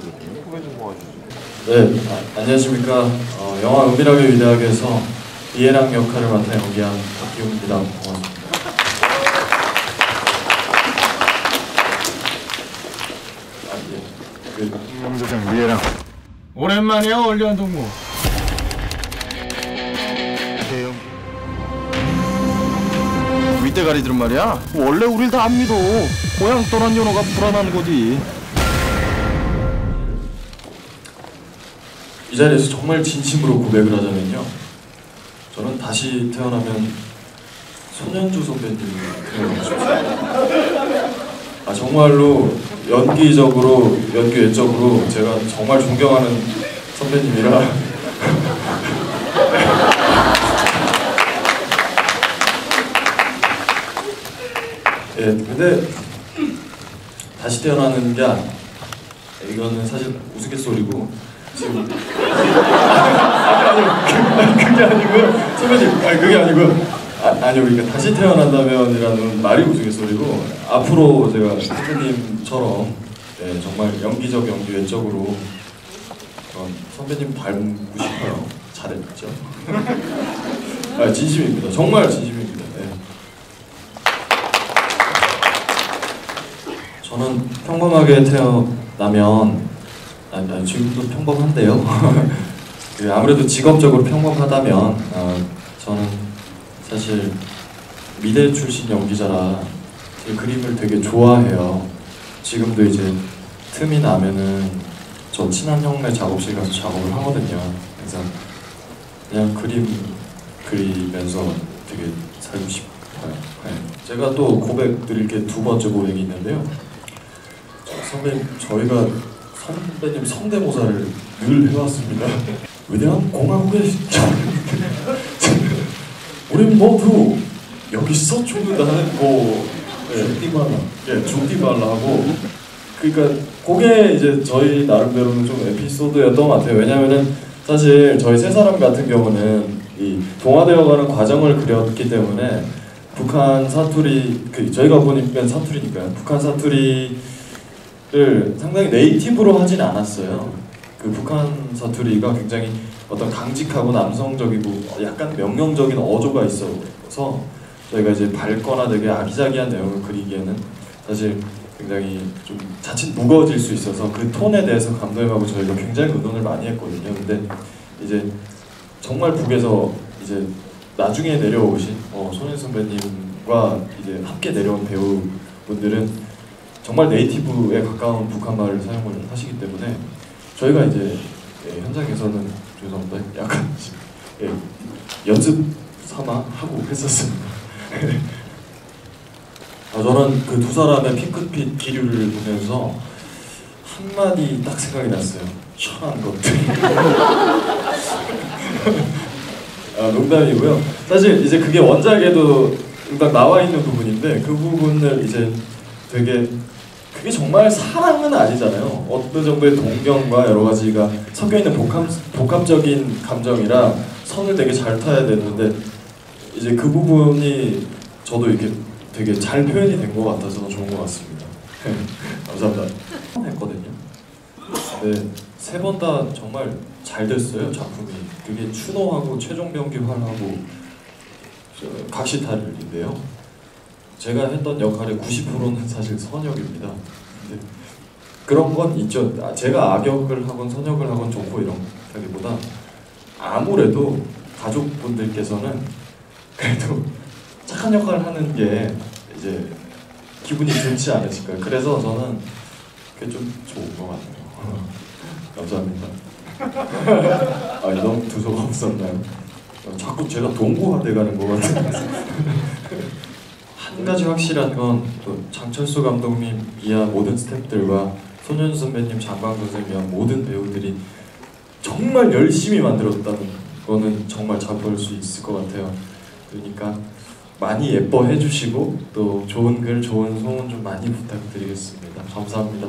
좀 소개 좀 도와주세요. 네, 아, 안녕하십니까. 어, 영화 은밀하게 위대하게에서 이해랑 역할을 맡아 연기한 박기훈입니다. 고맙습니다. 아, 예. 그, 영조장 미애랑 오랜만이야 원리한 동무 대형 윗대가리들은 말이야 원래 우릴 다 안 믿어 고향 떠난 연호가 불안한 거지 이 자리에서 정말 진심으로 고백을 하자면요. 저는 다시 태어나면 손현주 선배님을 태어나고 싶습니다. 아 정말로 연기적으로 연기 외적으로 제가 정말 존경하는 선배님이라 예 근데 다시 태어나는 게 이거는 사실 우스갯소리고 지금 아니 그, 그게 아니고요 선배님 아니 그게 아니고요 아, 아니요 그러니까 다시 태어난다면이라는 말이 우스갯소리고 앞으로 제가 선배님처럼 네, 정말 연기적 연기 외적으로 어, 선배님 닮고 싶어요 잘했죠 아, 진심입니다 정말 진심입니다 네. 저는 평범하게 태어나면 아니, 아니 지금도 평범한데요. 그 아무래도 직업적으로 평범하다면 어, 저는 사실 미대 출신 연기자라 제 그림을 되게 좋아해요. 지금도 이제 틈이 나면은 저 친한 형네 작업실 가서 작업을 하거든요. 그래서 그냥 그림 그리면서 되게 살고 싶어요. 네. 제가 또 고백 드릴 게 두 번째 고백이 있는데요. 저 선배님 저희가 선배님 성대모사를 늘 해왔습니다. 위대한 공화국의 우린 모두 여기서 죽는다는 뭐 죽디말라 예 죽디말라 하고 그러니까 그게 이제 저희 나름대로는 좀 에피소드였던 것 같아요. 왜냐면은 사실 저희 세 사람 같은 경우는 이 동화되어가는 과정을 그렸기 때문에 북한 사투리 그 저희가 보니까 사투리니까요. 북한 사투리 를 상당히 네이티브로 하진 않았어요. 그 북한 사투리가 굉장히 어떤 강직하고 남성적이고 약간 명령적인 어조가 있어서 저희가 이제 밝거나 되게 아기자기한 내용을 그리기에는 사실 굉장히 좀 자칫 무거워질 수 있어서 그 톤에 대해서 감독님하고 저희가 굉장히 의논을 많이 했거든요. 근데 이제 정말 북에서 이제 나중에 내려오신 어, 손현 선배님과 이제 함께 내려온 배우분들은 정말 네이티브에 가까운 북한 말을 사용을 하시기 때문에 저희가 이제 예, 현장에서는 죄송합니다 약간 예, 연습 삼아 하고 했었습니다. 아, 저는 그 두 사람의 핑크빛 기류를 보면서 한 마디 딱 생각이 났어요. 천한 것들. 아, 농담이고요. 사실 이제 그게 원작에도 딱 나와 있는 부분인데 그 부분을 이제 되게 그게 정말 사랑은 아니잖아요. 어느 정도의 동경과 여러 가지가 섞여 있는 복합 복합적인 감정이라 선을 되게 잘 타야 되는데 이제 그 부분이 저도 이렇게 되게 잘 표현이 된 것 같아서 좋은 것 같습니다. 감사합니다. 했거든요. 네, 세 번 다 정말 잘 됐어요 작품이. 그게 추노하고 최종병기환하고 각시탈인데요. 제가 했던 역할의 90%는 사실 선역입니다. 근데 그런 건 있죠. 아, 제가 악역을 하건 선역을 하건 좋고 이런 거기보다 아무래도 가족분들께서는 그래도 착한 역할을 하는 게 이제 기분이 좋지 않으실까요? 그래서 저는 그게 좀 좋은 것 같아요. 감사합니다. 아, 너무 두서가 없었나요? 자꾸 제가 동고화돼가는 것 같은데. 한 가지 확실한 건 또 장철수 감독님 이하 모든 스태프들과 손현수 선배님, 장광 선생님 이하 모든 배우들이 정말 열심히 만들었다는 거는 정말 자부할 수 있을 것 같아요. 그러니까 많이 예뻐해 주시고 또 좋은 글, 좋은 소문 좀 많이 부탁드리겠습니다. 감사합니다.